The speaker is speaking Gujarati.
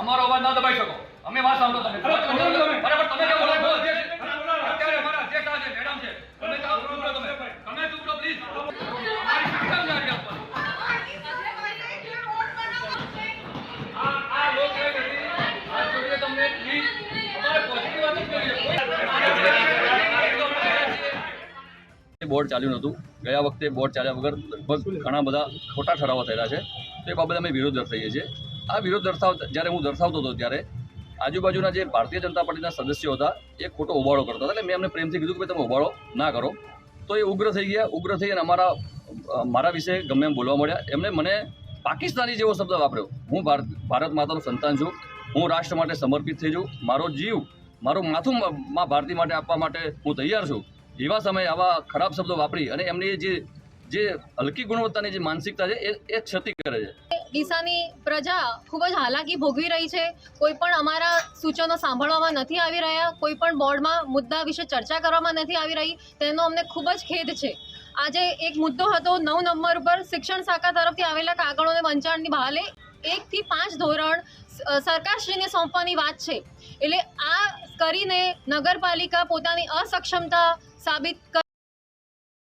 અમારો અવાજ ના દબાઈ શકો. અમે વાત સાંભળો તમે. બરાબર તમે. કેવો બોલો છો? અત્યારે અમારા અધ્યક્ષ આ છે મેડમ છે. તમે કામ કરો તમે. તમે ચૂપ રહો પ્લીઝ તમને અમારે પોઝિટિવ વાત જ કરીએ બોર્ડ ચાલ્યું નહોતું. ગયા વખતે બોર્ડ ચાલ્યા વગર લગભગ ઘણા બધા ખોટા ઠરાવો થયેલા છે. તો એ બાબતે અમે વિરોધ દર્શાવીએ છીએ. આ વિરોધ દર્શાવતા જ્યારે હું દર્શાવતો હતો ત્યારે, આજુબાજુના જે ભારતીય જનતા પાર્ટીના સદસ્યો હતા, એ ખોટો હોબાળો કરતા હતા. એટલે મેં એમને પ્રેમથી કીધું કે તમે હોબાળો ના કરો. તો એ ઉગ્ર થઈ ગયા. ઉગ્ર થઈ અને અમારા મારા વિશે ગમે એમ બોલવા મળ્યા. એમણે મને પાકિસ્તાની જેવો શબ્દ વાપર્યો. હું ભારત ભારત માતાનું સંતાન છું. હું રાષ્ટ્ર માટે સમર્પિત થઈ છું મારો જીવ, મારું માથું મા ભારતી માટે આપવા માટે હું તૈયાર છું. એવા સમયે આવા ખરાબ શબ્દો વાપરી અને એમની જે જે હલકી ગુણવત્તાની જે માનસિકતા છે, એ ક્ષતિ કરે છે. ડીસાની પ્રજા ખૂબ જ હાલાકી ભોગવી રહી છે. કોઈ પણ અમારા સૂચનો સાંભળવામાં નથી આવી રહ્યા, કોઈ પણ બોર્ડમાં મુદ્દા વિશે ચર્ચા કરવામાં નથી આવી રહી, તેનો અમને ખૂબ જ ખેદ છે. આજે એક મુદ્દો હતો નવ નંબર ઉપર શિક્ષણ શાખા તરફથી આવેલા કાગળોને વંચાણની બહાલે એકથી પાંચ ધોરણ સરકારશ્રીને સોંપવાની વાત છે. એટલે આ કરીને નગરપાલિકા પોતાની અસક્ષમતા સાબિત